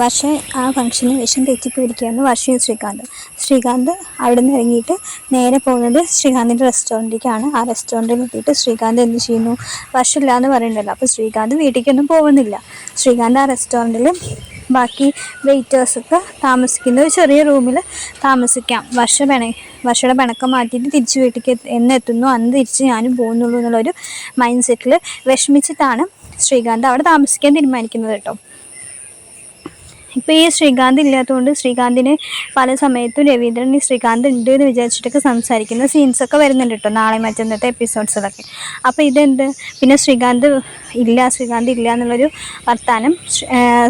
വർഷ ആ ഫംഗ്ഷന് വിഷം തെറ്റിപ്പോയിരിക്കുകയായിരുന്നു വർഷയും ശ്രീകാന്ത്. ശ്രീകാന്ത് അവിടെ നിന്ന് ഇറങ്ങിയിട്ട് നേരെ പോകുന്നത് ശ്രീകാന്തിന്റെ റെസ്റ്റോറന്റിലേക്കാണ് ആ റെസ്റ്റോറന്റിൽ എത്തിയിട്ട് ശ്രീകാന്ത് എന്ത് ചെയ്യുന്നു? വർഷമില്ല എന്ന് പറയുന്നുണ്ടല്ലോ. അപ്പോൾ ശ്രീകാന്ത് വീട്ടിലേക്കൊന്നും പോകുന്നില്ല. ശ്രീകാന്ത് ആ റെസ്റ്റോറന്റിൽ ബാക്കി വെയിറ്റേഴ്സൊക്കെ താമസിക്കുന്ന ഒരു ചെറിയ റൂമിൽ താമസിക്കാം. വർഷ പിണ വർഷയുടെ പിണക്കം മാറ്റിയിട്ട് തിരിച്ച് വീട്ടിലേക്ക് എന്നെത്തുന്നു. അന്ന് തിരിച്ച് ഞാനും പോകുന്നുള്ളൂ എന്നുള്ളൊരു മൈൻഡ് സെറ്റിൽ വിഷമിച്ചിട്ടാണ് ശ്രീകാന്ത് അവിടെ താമസിക്കാൻ തീരുമാനിക്കുന്നത് കേട്ടോ. ഇപ്പോൾ ഈ ശ്രീകാന്ത് ഇല്ലാത്തതുകൊണ്ട് ശ്രീകാന്തിന് പല സമയത്തും രവീന്ദ്രൻ ഈ ശ്രീകാന്ത് ഉണ്ട് എന്ന് വിചാരിച്ചിട്ടൊക്കെ സംസാരിക്കുന്ന സീൻസൊക്കെ വരുന്നുണ്ട് കേട്ടോ നാളെ മറ്റന്നത്തെ എപ്പിസോഡ്സിലൊക്കെ അപ്പോൾ ഇതെന്ത്? പിന്നെ ശ്രീകാന്ത് ഇല്ല ശ്രീകാന്ത് ഇല്ല എന്നുള്ളൊരു വർത്താനം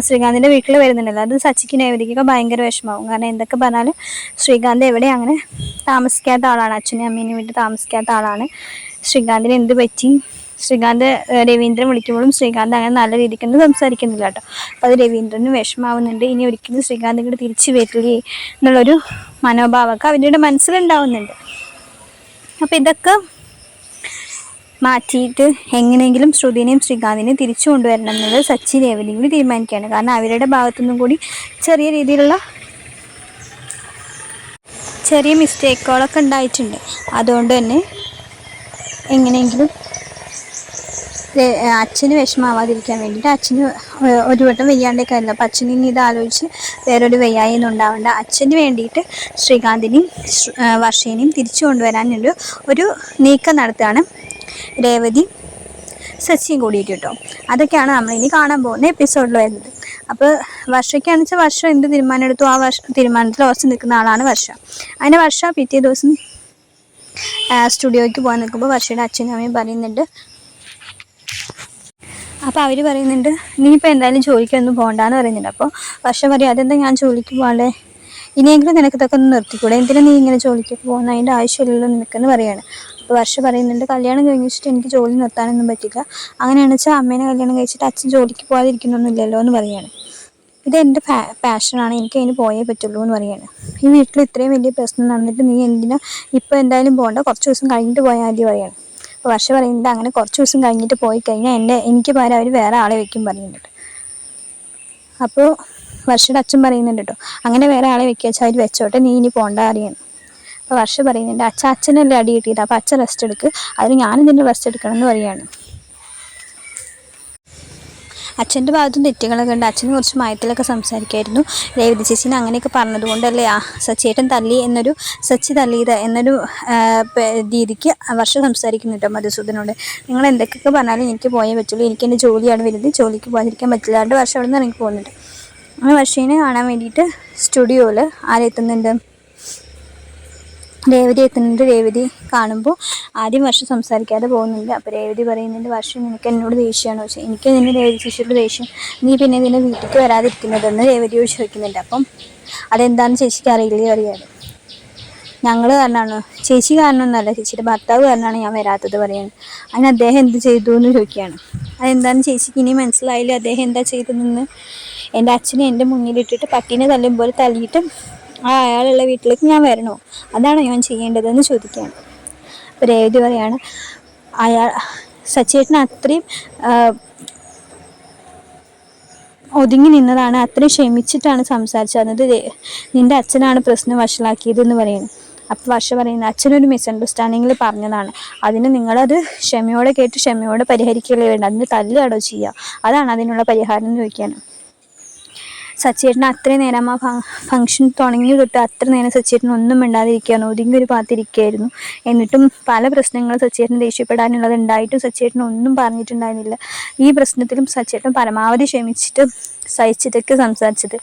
ശ്രീകാന്തിന്റെ വീട്ടിൽ വരുന്നുണ്ടല്ലോ. അത് സച്ചിക്ക് നൈവേദിക്കൊക്കെ ഭയങ്കര വിഷമാവും. കാരണം എന്തൊക്കെ പറഞ്ഞാലും ശ്രീകാന്ത് എവിടെ അങ്ങനെ താമസിക്കാത്ത ആളാണ്. അച്ഛനും അമ്മേനും വീട്ടിൽ താമസിക്കാത്ത ആളാണ്. ശ്രീകാന്തിന് എന്ത് പറ്റി? ശ്രീകാന്ത് രവീന്ദ്രൻ വിളിക്കുമ്പോഴും ശ്രീകാന്ത് അങ്ങനെ നല്ല രീതിക്കൊന്നും സംസാരിക്കുന്നില്ല കേട്ടോ. അപ്പോൾ അത് രവീന്ദ്രന് വിഷമാവുന്നുണ്ട്. ഇനി ഒരിക്കലും ശ്രീകാന്ത് ഇങ്ങോട്ട് തിരിച്ചു വരില്ലേ എന്നുള്ളൊരു മനോഭാവമൊക്കെ അവരുടെ മനസ്സിലുണ്ടാവുന്നുണ്ട്. അപ്പോൾ ഇതൊക്കെ മാറ്റിയിട്ട് എങ്ങനെയെങ്കിലും ശ്രുതിനെയും ശ്രീകാന്തിനെയും തിരിച്ചു കൊണ്ടുവരണം എന്നത് സച്ചി രേവതിയും കൂടി തീരുമാനിക്കുകയാണ്. കാരണം അവരുടെ ഭാഗത്തുനിന്നും കൂടി ചെറിയ രീതിയിലുള്ള ചെറിയ മിസ്റ്റേക്കുകളൊക്കെ ഉണ്ടായിട്ടുണ്ട്. അതുകൊണ്ട് തന്നെ എങ്ങനെയെങ്കിലും അച്ഛന് വിഷമാവാതിരിക്കാൻ വേണ്ടിയിട്ട് അച്ഛന് ഒരു വട്ടം വെയ്യാണ്ടൊക്കെ കാര്യമില്ല അപ്പം അച്ഛന് ഇനി ഇത് ആലോചിച്ച് വേറൊരു വെയ്യായി ഉണ്ടാവേണ്ട. അച്ഛന് വേണ്ടിയിട്ട് ശ്രീകാന്തിനെയും ശ്ര- വർഷേനെയും തിരിച്ചു കൊണ്ടുവരാനൊരു ഒരു നീക്കം നടത്തുകയാണ് രേവതി സച്ചിയും കൂടിയിട്ട് കേട്ടോ. അതൊക്കെയാണ് നമ്മൾ ഇനി കാണാൻ പോകുന്ന എപ്പിസോഡിൽ വരുന്നത്. അപ്പോൾ വർഷയ്ക്കാണെന്ന് വെച്ചാൽ വർഷം എന്ത് തീരുമാനം എടുത്തു? ആ വർഷ തീരുമാനത്തിൽ ഉറച്ചു നിൽക്കുന്ന ആളാണ് വർഷ. അങ്ങനെ വർഷ പിറ്റേ ദിവസം സ്റ്റുഡിയോയ്ക്ക് പോകാൻ നിൽക്കുമ്പോൾ വർഷയുടെ അച്ഛനും അമ്മയും പറയുന്നുണ്ട് അപ്പോൾ അവർ പറയുന്നുണ്ട് നീ എന്തായാലും ജോലിക്കൊന്നും പോകണ്ടെന്ന് പറയുന്നുണ്ട്. അപ്പോൾ വർഷം പറയും അതെന്താ ഞാൻ ജോലിക്ക് പോകാതെ ഇനിയെങ്കിലും നിനക്ക് ഇതൊക്കെ ഒന്ന് നിർത്തിക്കൂടെ? എന്തിനാ നീ ഇങ്ങനെ ജോലിക്ക് പോകുന്ന അതിന്റെ ആവശ്യമില്ലല്ലോ നിനക്കെന്ന് പറയുകയാണ് അപ്പോൾ വർഷ പറയുന്നുണ്ട് കല്യാണം കഴിഞ്ഞിട്ട് എനിക്ക് ജോലി നിർത്താനൊന്നും പറ്റില്ല. അങ്ങനെയാണെന്ന് വെച്ചാൽ അമ്മേനെ കല്യാണം കഴിച്ചിട്ട് അച്ഛൻ ജോലിക്ക് പോകാതിരിക്കുന്നൊന്നുമില്ലല്ലോ എന്ന് പറയുകയാണ് ഇത് എന്റെ പാ പാഷനാണ്. എനിക്ക് അതിന് പോയേ പറ്റുള്ളൂ എന്ന് പറയാണ്. ഈ വീട്ടിൽ ഇത്രയും വലിയ പ്രശ്നം നടന്നിട്ട് നീ എന്തിനാ ഇപ്പോൾ എന്തായാലും പോകണ്ട കുറച്ച് ദിവസം കഴിഞ്ഞിട്ട് പോയാൽ മതി അപ്പോൾ വർഷ പറയുന്നത് അങ്ങനെ കുറച്ച് ദിവസം കഴിഞ്ഞിട്ട് പോയി കഴിഞ്ഞാൽ എന്റെ എനിക്ക് പകരം അവർ വേറെ ആളെ വെക്കും പറയുന്നുണ്ട്. അപ്പോൾ വർഷയുടെ അച്ഛൻ പറയുന്നുണ്ട് കേട്ടോ അങ്ങനെ വേറെ ആളെ വെക്കുക വെച്ചാൽ അവർ വെച്ചോട്ടെ നീ ഇനി പോണ്ട അറിയാൻ അപ്പോൾ വർഷ പറയുന്നുണ്ട് അച്ഛൻ അച്ഛനല്ലേ അടി കിട്ടിയിട്ട് അപ്പോൾ അച്ഛൻ റെസ്റ്റ് എടുക്ക്. അതിന് ഞാനും ഇതിന്റെ റെസ്റ്റ് എടുക്കണം എന്ന് പറയാണ് അച്ഛന്റെ ഭാഗത്തും തെറ്റുകളൊക്കെ ഉണ്ട്. അച്ഛന് കുറച്ച് മയത്തിലൊക്കെ സംസാരിക്കായിരുന്നു. രേവതി ചേച്ചീനെ അങ്ങനെയൊക്കെ പറഞ്ഞതുകൊണ്ടല്ലേ ആ സച്ചേട്ടൻ തല്ലി എന്നൊരു സച്ചി തല്ലിയത് എന്നൊരു രീതിക്ക് വർഷം സംസാരിക്കുന്നു കേട്ടോ മധുസൂദനോട്. നിങ്ങൾ എന്തൊക്കെയൊക്കെ പറഞ്ഞാലും എനിക്ക് പോയേ പറ്റുള്ളൂ. എനിക്ക് എന്റെ ജോലിയാണ് വരുന്നത്. ജോലിക്ക് പോകാതിരിക്കാൻ പറ്റില്ല. രണ്ട് വർഷം അവിടെ നിന്ന് ഇറങ്ങി പോകുന്നുണ്ട്. അങ്ങനെ വർഷീനെ കാണാൻ വേണ്ടിയിട്ട് സ്റ്റുഡിയോയിൽ ആരെത്തുന്നുണ്ട്? രേവതി എത്തുന്നുണ്ട്. രേവതി കാണുമ്പോൾ ആദ്യം വർഷം സംസാരിക്കാതെ പോകുന്നുണ്ട്. അപ്പോൾ രേവതി പറയുന്നുണ്ട് വർഷം നിനക്ക് എന്നോട് ദേഷ്യമാണോ ചോദിച്ചത് എനിക്ക് നിന്നെ രേവതി ചേച്ചിയോട് ദേഷ്യം. നീ പിന്നെ നിന്നെ വീട്ടിലേക്ക് വരാതിരിക്കുന്നതെന്ന് രേവതിയോട് ചോദിക്കുന്നുണ്ട് അപ്പം അതെന്താണെന്ന് ചേച്ചിക്ക് അറിയില്ലേ അറിയാതെ. ഞങ്ങൾ കാരണമാണോ ചേച്ചി കാരണമൊന്നുമല്ല. ചേച്ചിയുടെ ഭർത്താവ് കാരണമാണ് ഞാൻ വരാത്തത് പറയുന്നത്. അതിന് അദ്ദേഹം എന്ത് ചെയ്തു എന്ന് ചോദിക്കുകയാണ്. അതെന്താണെന്ന് ചേച്ചിക്ക് ഇനി മനസ്സിലായില്ല. അദ്ദേഹം എന്താ ചെയ്തതെന്ന്. എന്റെ അച്ഛനെ എന്റെ മുന്നിലിട്ടിട്ട് പട്ടീനെ തല്ലും പോലെ തല്ലിയിട്ട് ആ അയാളുള്ള വീട്ടിലേക്ക് ഞാൻ വരണോ? അതാണോ ഞാൻ ചെയ്യേണ്ടതെന്ന് ചോദിക്കുകയാണ്. അപ്പോൾ രേവതി പറയാണ് അയാൾ സച്ചേട്ടൻ അത്രയും ഒതുങ്ങി നിന്നതാണ് അത്രയും ക്ഷമിച്ചിട്ടാണ് സംസാരിച്ചത് നിന്റെ അച്ഛനാണ് പ്രശ്നം വഷളാക്കിയതെന്ന് പറയുന്നു അപ്പോൾ വർഷ പറയുന്നത് അച്ഛനൊരു മിസ്അണ്ടർസ്റ്റാൻഡിങ്ങിൽ പറഞ്ഞതാണ്. അതിന് നിങ്ങളത് ക്ഷമയോടെ കേട്ട് ക്ഷമയോടെ പരിഹരിക്കുകയല്ലേ വേണ്ട. അതിന് തല്ലുകടോ ചെയ്യുക. അതാണ് അതിനുള്ള പരിഹാരം എന്ന് ചോദിക്കാണ് സച്ചേട്ടൻ അത്രയും നേരം ആ ഫംഗ്ഷൻ തുടങ്ങി തൊട്ട് അത്ര നേരം സച്ചേട്ടൻ ഒന്നും മിണ്ടാതിരിക്കുകയാണ്. ഒതുങ്ങി ഒരു ഭാഗത്തിരിക്കുകയായിരുന്നു എന്നിട്ടും പല പ്രശ്നങ്ങളും സച്ചേട്ടൻ ദേഷ്യപ്പെടാനുള്ളത് ഉണ്ടായിട്ടും സച്ചേട്ടൻ ഒന്നും പറഞ്ഞിട്ടുണ്ടായിരുന്നില്ല. ഈ പ്രശ്നത്തിലും സച്ചേട്ടൻ പരമാവധി ക്ഷമിച്ചിട്ട് സഹിച്ചിട്ടൊക്കെ സംസാരിച്ചത്.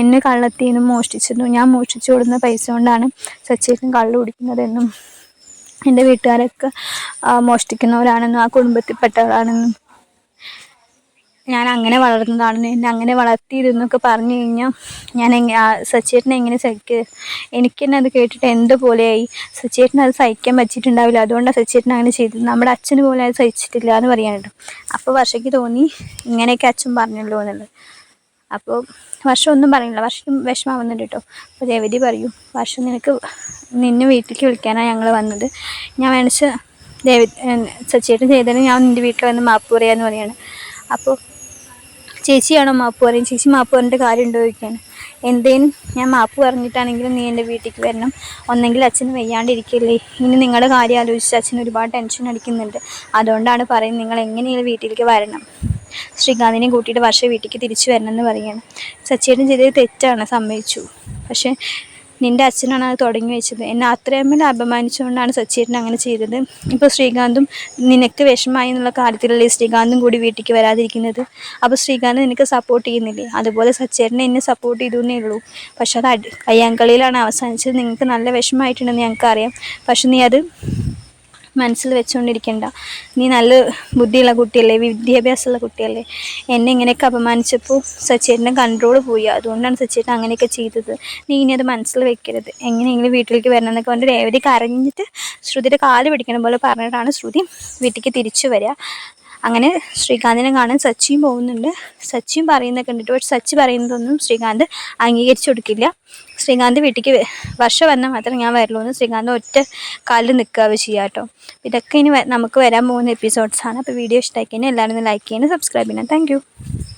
എന്നെ കള്ളത്തിൽ നിന്നും മോഷ്ടിച്ചിരുന്നു. ഞാൻ മോഷ്ടിച്ചു കൊടുക്കുന്ന പൈസ കൊണ്ടാണ് സച്ചേട്ടൻ കള്ളു കുടിക്കുന്നതെന്നും എന്റെ വീട്ടുകാരൊക്കെ മോഷ്ടിക്കുന്നവരാണെന്നും ആ കുടുംബത്തിൽപ്പെട്ടവരാണെന്നും ഞാൻ അങ്ങനെ വളർന്നതാണ്. എന്നെ അങ്ങനെ വളർത്തിയിരുന്നൊക്കെ പറഞ്ഞു കഴിഞ്ഞാൽ ഞാൻ എങ്ങനെ സച്ചേട്ടനെ എങ്ങനെ സഹിക്ക എനിക്ക് തന്നെ അത് കേട്ടിട്ട് എന്ത് പോലെയായി? സച്ചേട്ടന് അത് സഹിക്കാൻ പറ്റിയിട്ടുണ്ടാവില്ല. അതുകൊണ്ടാണ് സച്ചേട്ടൻ അങ്ങനെ ചെയ്തത്. നമ്മുടെ അച്ഛന് പോലെ അത് സഹിച്ചിട്ടില്ല എന്ന് പറയാനുണ്ട്. അപ്പോൾ വർഷയ്ക്ക് തോന്നി ഇങ്ങനെയൊക്കെ അച്ഛൻ പറഞ്ഞല്ലോ എന്നുള്ളത്. അപ്പോൾ വർഷം ഒന്നും പറയുന്നില്ല വർഷം വിഷമാവുന്നുണ്ട് കേട്ടോ. അപ്പോൾ രവതി പറയൂ വർഷം നിനക്ക് നിന്നെ വീട്ടിലേക്ക് വിളിക്കാനാണ് ഞങ്ങൾ വന്നത്. ഞാൻ വേണിച്ച് ദേവി സച്ചേട്ടൻ ചെയ്തതിന് ഞാൻ നിന്റെ വീട്ടിൽ വന്ന് മാപ്പ് പറയാമെന്ന് പറയാണ്. അപ്പോൾ ചേച്ചിയാണോ മാപ്പ് പറയും ചേച്ചി മാപ്പ് പറഞ്ഞിട്ട് കാര്യം ഉണ്ടോ ചോദിക്കാൻ എന്തേലും ഞാൻ മാപ്പ് പറഞ്ഞിട്ടാണെങ്കിലും നീ എന്റെ വീട്ടിലേക്ക് വരണം. ഒന്നെങ്കിൽ അച്ഛൻ വയ്യാണ്ടിരിക്കില്ലേ. ഇനി നിങ്ങളുടെ കാര്യം ആലോചിച്ച് അച്ഛൻ ഒരുപാട് ടെൻഷൻ അടിക്കുന്നുണ്ട്. അതുകൊണ്ടാണ് പറയുന്നത് നിങ്ങൾ എങ്ങനെയാണ് വീട്ടിലേക്ക് വരണം? ശ്രീകാന്തിനെ കൂട്ടിയിട്ട് വർഷം വീട്ടിലേക്ക് തിരിച്ചു വരണം എന്ന് പറയുകയാണ്. സച്ചേട്ടൻ ചെയ്തത് തെറ്റാണ് സമ്മതിച്ചു. പക്ഷേ നിന്റെ അച്ഛനാണ് അത് തുടങ്ങി വെച്ചത്. എന്നെ അത്രയും അപമാനിച്ചുകൊണ്ടാണ് സച്ചേട്ടൻ അങ്ങനെ ചെയ്തത്. ഇപ്പോൾ ശ്രീകാന്തും നിനക്ക് വിഷമായി എന്നുള്ള കാര്യത്തിലല്ലേ ശ്രീകാന്തും കൂടി വീട്ടിലേക്ക് വരാതിരിക്കുന്നത്? അപ്പോൾ ശ്രീകാന്ത് നിനക്ക് സപ്പോർട്ട് ചെയ്യുന്നില്ലേ? അതുപോലെ സച്ചേട്ടനെ എന്നെ സപ്പോർട്ട് ചെയ്തു എന്നേ ഉള്ളൂ. പക്ഷെ അത് അടി കയ്യാങ്കളിയിലാണ് അവസാനിച്ചത്. നിങ്ങൾക്ക് നല്ല വിഷമമായിട്ടുണ്ടെന്ന് ഞങ്ങൾക്കറിയാം. പക്ഷെ നീ അത് മനസ്സിൽ വെച്ചുകൊണ്ടിരിക്കണ്ട നീ നല്ല ബുദ്ധിയുള്ള കുട്ടിയല്ലേ വിദ്യാഭ്യാസമുള്ള കുട്ടിയല്ലേ. എന്നെ ഇങ്ങനെയൊക്കെ അപമാനിച്ചപ്പോൾ സച്ചേട്ടന്റെ കൺട്രോൾ പോയി. അതുകൊണ്ടാണ് സച്ചേട്ടൻ അങ്ങനെയൊക്കെ ചെയ്തത്. നീ ഇനി അത് മനസ്സിൽ വെക്കരുത്. എങ്ങനെയെങ്കിലും വീട്ടിലേക്ക് വരണം എന്നൊക്കെ പറഞ്ഞിട്ട് രേവതി കരഞ്ഞിട്ട് ശ്രുതിയുടെ കാൽ പിടിക്കണ പോലെ പറഞ്ഞിട്ടാണ് ശ്രുതി വീട്ടിലേക്ക് തിരിച്ചു വരിക. അങ്ങനെ ശ്രീകാന്തിനെ കാണാൻ സച്ചിയും പോകുന്നുണ്ട്. സച്ചിയും പറയുന്നത് കണ്ടിട്ട് പക്ഷെ സച്ചി പറയുന്നതൊന്നും ശ്രീകാന്ത് അംഗീകരിച്ചു കൊടുക്കില്ല. ശ്രീകാന്ത് വീട്ടിലേക്ക് വർഷം വന്നാൽ മാത്രമേ ഞാൻ വരുള്ളൂ എന്ന് ശ്രീകാന്ത് ഒറ്റ കാലിൽ നിൽക്കുക ചെയ്യുക കേട്ടോ. ഇതൊക്കെ ഇനി നമുക്ക് വരാൻ പോകുന്ന എപ്പിസോഡ്സാണ് അപ്പോൾ വീഡിയോ ഇഷ്ടമാക്കിയതിന് എല്ലാവരും ലൈക്ക് ചെയ്യണം സബ്സ്ക്രൈബ് ചെയ്യണം. താങ്ക്